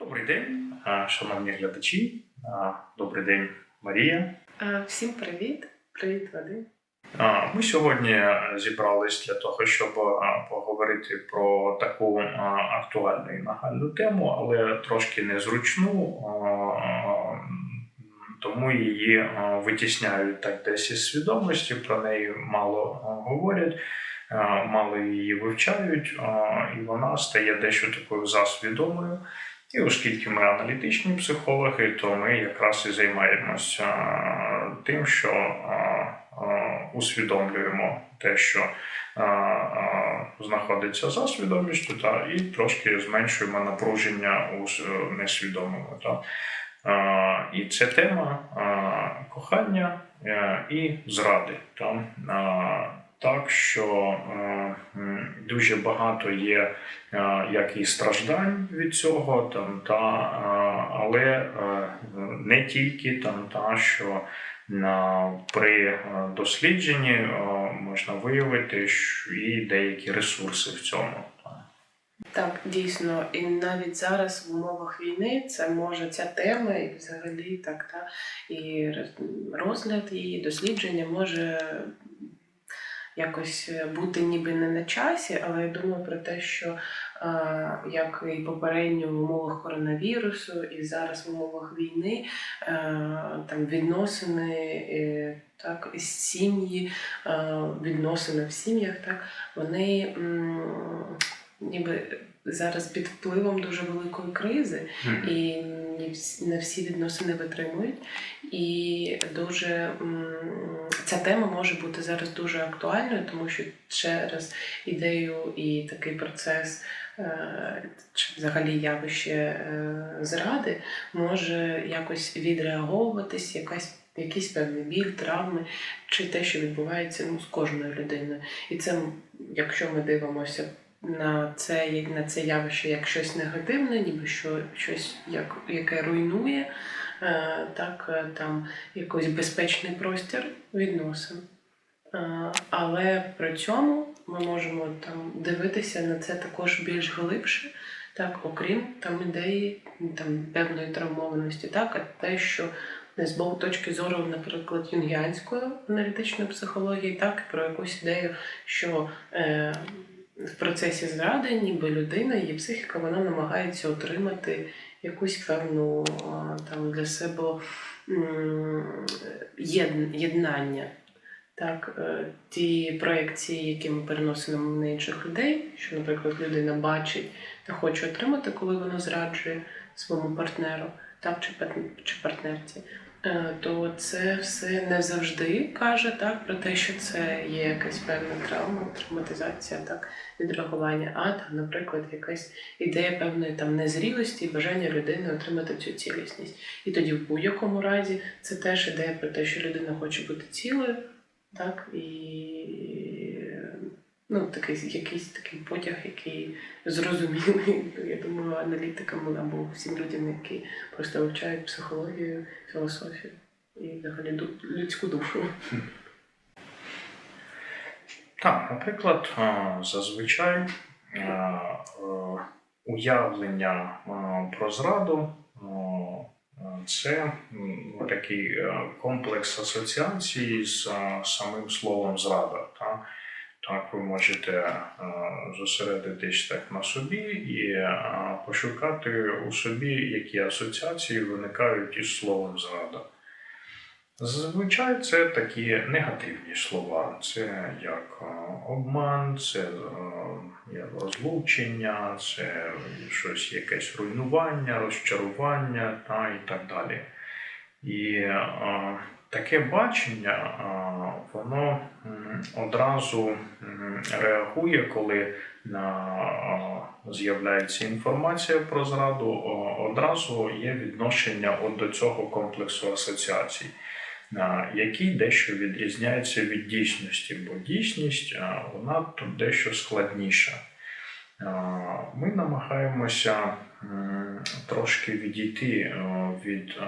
Добрий день, шановні глядачі. Добрий день, Марія. Всім привіт! Привіт, Вадим. Ми сьогодні зібрались для того, щоб поговорити про таку актуальну і нагальну тему, але трошки незручну, тому її витісняють так десь із свідомості, про неї мало говорять. Мало її вивчають, і вона стає дещо такою засвідомою. І оскільки ми аналітичні психологи, то ми якраз і займаємося тим, що усвідомлюємо те, що знаходиться за свідомістю, та, і трошки зменшуємо напруження у несвідомому. Та. І це тема кохання е, і зради. Та. Так що е, дуже багато є е, як і страждань від цього, там, та, е, але не тільки там, та, що при дослідженні можна виявити що і деякі ресурси в цьому. Так, дійсно, і навіть зараз в умовах війни це може ця тема, і взагалі так, та, і роз- розгляд її, дослідження може якось бути ніби не на часі, але я думаю про те, що як і попередньо в умовах коронавірусу, і зараз в умовах війни там відносини е, так, і сім'ї, відносини в сім'ях, так, вони ніби зараз під впливом дуже великої кризи, і не всі, відносини витримують. І дуже ця тема може бути зараз дуже актуальною, тому що через ідею і такий процес. е, Чи взагалі явище е, зради може якось відреаговуватись, якась якийсь певний біль, травми, чи те, що відбувається ну, з кожною людиною. І це, якщо ми дивимося на це, на це явище як щось негативне, ніби що щось, як, яке руйнує, е, так е, там якийсь безпечний простір відносин. Е, Але при цьому ми можемо там дивитися на це також більш глибше, так, окрім там ідеї там певної травмованості, так, а те, що не з боку точки зору, наприклад, юнгіанської аналітичної психології, так, про якусь ідею, що е, в процесі зради, ніби людина, її психіка, вона намагається отримати якусь певну там для себе єд- єднання. Так, е, ті проекції, які ми переносимо на інших людей, що, наприклад, людина бачить та хоче отримати, коли вона зраджує своєму партнеру, так, чи, партнерці, то це все не завжди каже так, про те, що це є якась певна травма, травматизація, так, відреагування, а там, наприклад, якась ідея певної там незрілості і бажання людини отримати цю цілісність. І тоді, в будь-якому разі, це теж ідея про те, що людина хоче бути цілою, так, і ну, такий, якийсь такий потяг, який зрозумілий, я думаю, аналітикам або всім людям, які просто вивчають психологію, філософію і взагалі людську душу. Так, наприклад, зазвичай е, уявлення про зраду це такий е, комплекс асоціацій з самим словом зрада. Та? Так, ви можете е, зосередитись так на собі і е, пошукати у собі, які асоціації виникають із словом зрада. Зазвичай це такі негативні слова. Це як е, обман, це розлучення, це щось якесь руйнування, розчарування та і так далі. І таке бачення, воно одразу реагує, коли з'являється інформація про зраду, одразу є відношення от до цього комплексу асоціацій який дещо відрізняється від дійсності, бо дійсність вона тут дещо складніша. Ми намагаємося трошки відійти е, від е,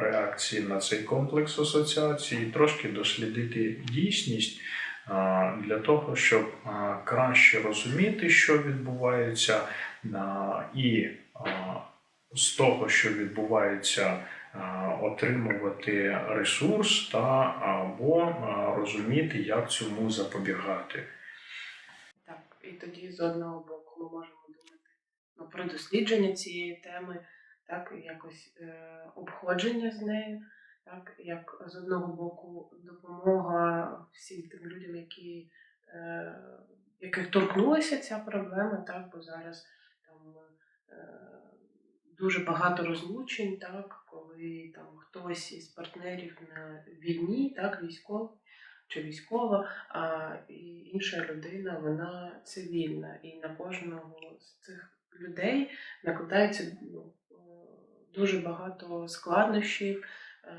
реакції на цей комплекс асоціацій, і трошки дослідити дійсність для того, щоб краще розуміти, що відбувається, і з того, що відбувається, отримувати ресурс та або розуміти, як цьому запобігати. І тоді з одного боку ми можемо думати ну, про дослідження цієї теми, так, якось е, обходження з нею, так, як з одного боку допомога всім тим людям, які, е, яких торкнулася ця проблема, так, бо зараз там е, дуже багато розлучень, так, коли там хтось із партнерів на війні, так, військовий чи військова, а інша людина вона цивільна, і на кожного з цих людей накладається ну, е, дуже багато складнощів, е,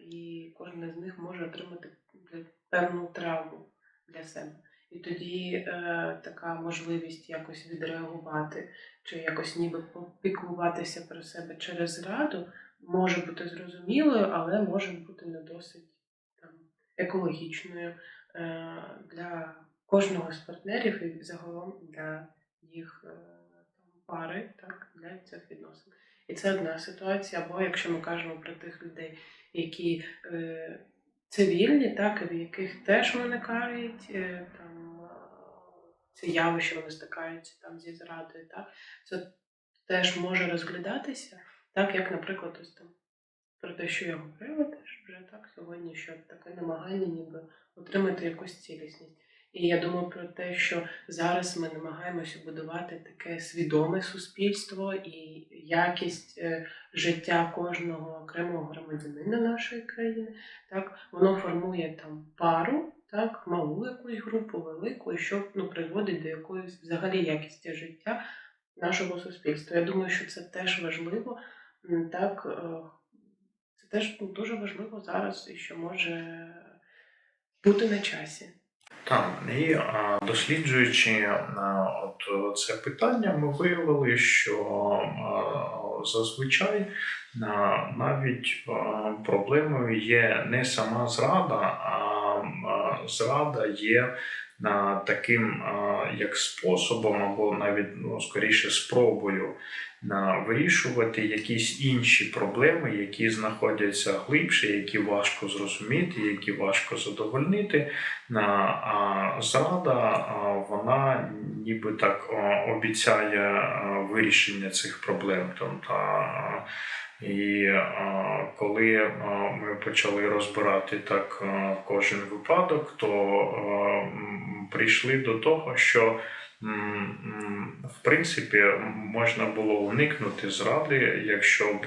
і кожен з них може отримати певну травму для себе. І тоді е, така можливість якось відреагувати чи якось ніби попіклуватися про себе через зраду може бути зрозумілою, але може бути не досить екологічною е, для кожного з партнерів і загалом для їх е, там, пари, так, для цих відносин. І це одна ситуація. Або якщо ми кажемо про тих людей, які е, цивільні, так, і в яких теж виникають е, там, е, це явище, вони стикаються там зі зрадою, так, це теж може розглядатися, так як, наприклад, ось там про те, що я говорила теж вже так сьогодні, що таке намагання ніби отримати якусь цілісність. І я думаю про те, що зараз ми намагаємося будувати таке свідоме суспільство і якість е, життя кожного окремого громадянина нашої країни. Так, воно формує там пару, так, малу якусь групу, велику, що ну, приводить до якоїсь взагалі якісті життя нашого суспільства. Я думаю, що це теж важливо. Так, е, це теж ну, дуже важливо зараз і що може бути на часі. Так, і досліджуючи от це питання, ми виявили, що зазвичай навіть проблемою є не сама зрада, а, зрада є таким а, як способом, або навіть ну, скоріше спробою на вирішувати якісь інші проблеми, які знаходяться глибше, які важко зрозуміти, які важко задовольнити. А зрада вона ніби так обіцяє вирішення цих проблем. Там, та, а, і а, коли а, ми почали розбирати так а, кожен випадок, то а, прийшли до того, що в принципі можна було уникнути зради, якщо б,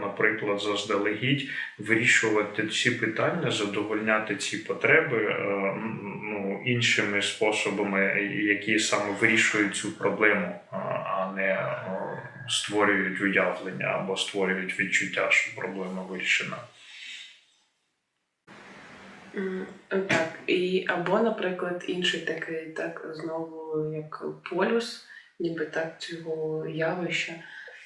наприклад, заздалегідь вирішувати ці питання, задовольняти ці потреби е, ну, іншими способами, які саме вирішують цю проблему, а- не е, створюють уявлення або створюють відчуття, що проблема вирішена. Так, і або, наприклад, інший такий, так, знову як полюс, ніби так цього явища.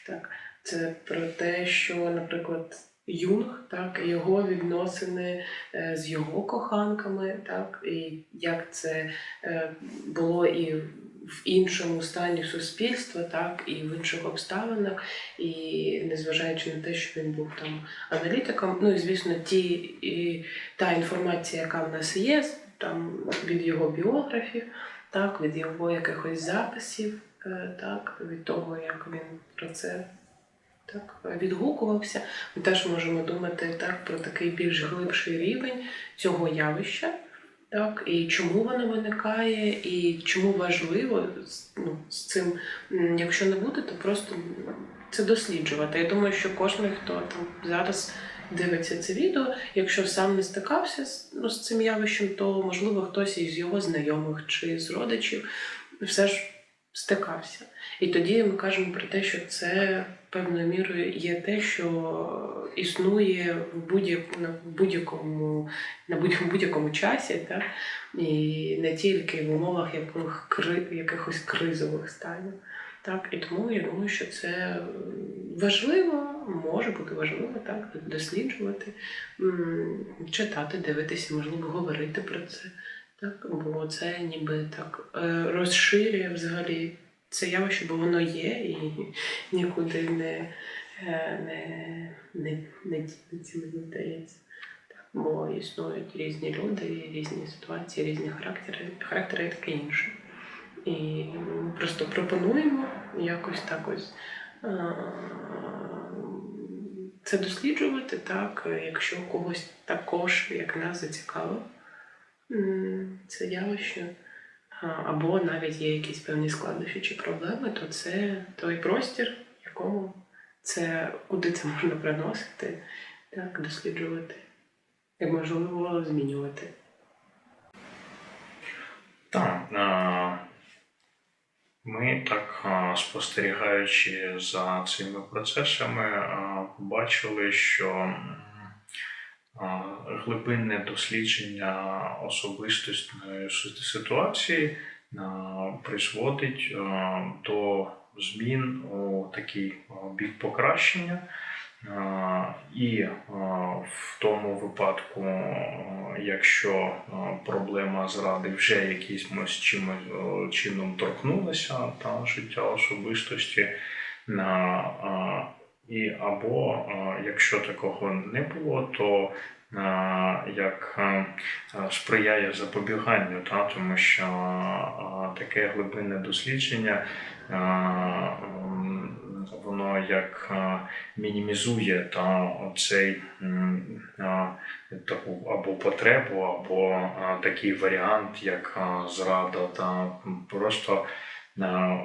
Так, це про те, що, наприклад, Юнг, так, його відносини е, з його коханками, так, і як це е, було і в іншому стані суспільства, так, і в інших обставинах, і незважаючи на те, що він був там аналітиком, ну і звісно, ті і та інформація, яка в нас є, там від його біографів, так, від його якихось записів, е, так, від того, як він про це так, відгукувався, ми теж можемо думати так, про такий більш глибший рівень цього явища. Так, і чому воно виникає, і чому важливо ну, з цим, якщо не буде, то просто це досліджувати. Я думаю, що кожен, хто там зараз дивиться це відео, якщо сам не стикався з, ну, з цим явищем, то можливо хтось із його знайомих чи з родичів все ж стикався. І тоді ми кажемо про те, що це певною мірою є те, що існує в будь-якому на будь-якому будь- будь-якому часі, так? і не тільки в умовах яких, якихось кризових станів. Так, і тому я думаю, що це важливо, може бути важливо так, досліджувати, читати, дивитися, можливо, говорити про це. Так, бо це ніби так е, розширює взагалі це явище, бо воно є і нікуди не, е, не, не, не діляться, мені здається. Так, бо існують різні люди, різні ситуації, різні характери, характери і таке інше. І ми просто пропонуємо якось так ось е, це досліджувати, так, якщо когось також, як нас, зацікавило це явище, або навіть є якісь певні складнощі чи проблеми, то це той простір, якому це, куди це можна приносити, так, досліджувати і можливо змінювати. Так, ми так спостерігаючи за цими процесами, побачили, що глибинне дослідження особистісної ситуації призводить до змін у такий бік покращення. І в тому випадку, якщо проблема зради вже якимось чимось чином торкнулася та життя особистості, і або е, якщо такого не було, то е, як е, сприяє запобіганню, та, тому що таке глибинне дослідження воно як мінімізує та цей таку або потребу, або такий варіант, як зрада, та просто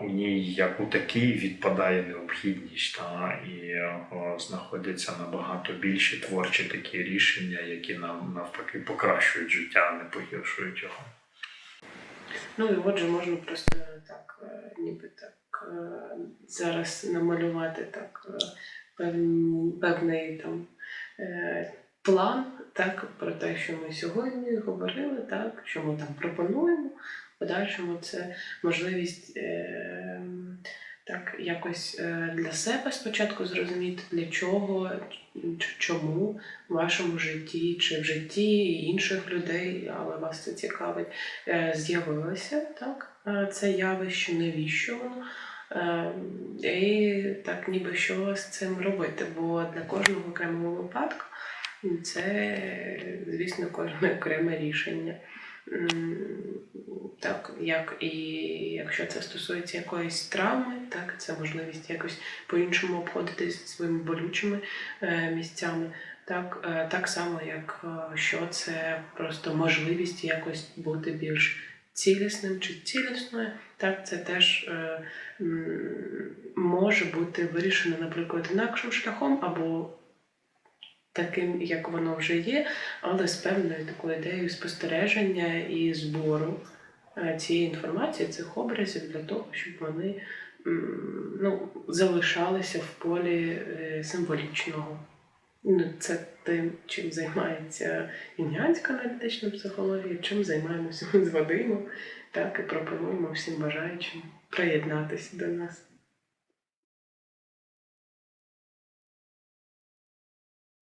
у ній як у такий відпадає необхідність, та і знаходяться набагато більші творчі такі рішення, які нам навпаки покращують життя, а не погіршують його. Ну і отже, можна просто так, е, ніби так е, зараз намалювати так е, певний, там е, план, так, про те, що ми сьогодні говорили, так, що ми там пропонуємо. Подальшому це можливість е, так якось е, для себе спочатку зрозуміти, для чого, чому в вашому житті чи в житті інших людей, але вас це цікавить е, з'явилося так, це явище, навіщо воно. І так ніби що з цим робити, бо для кожного окремого випадку це, звісно, кожне окреме рішення. Так, як і якщо це стосується якоїсь травми, так, це можливість якось по-іншому обходитись зі своїми болючими е, місцями. Так, е, так само, як е, що це просто можливість якось бути більш цілісним чи цілісною. Так, це теж може бути вирішено, наприклад, інакшим шляхом або таким, як воно вже є, але з певною такою ідеєю спостереження і збору цієї інформації, цих образів для того, щоб вони ну, залишалися в полі е, символічного. Ну, це тим, чим займається інгіанська аналітична психологія, чим займаємося ми з Вадимом, так і пропонуємо всім бажаючим приєднатися до нас.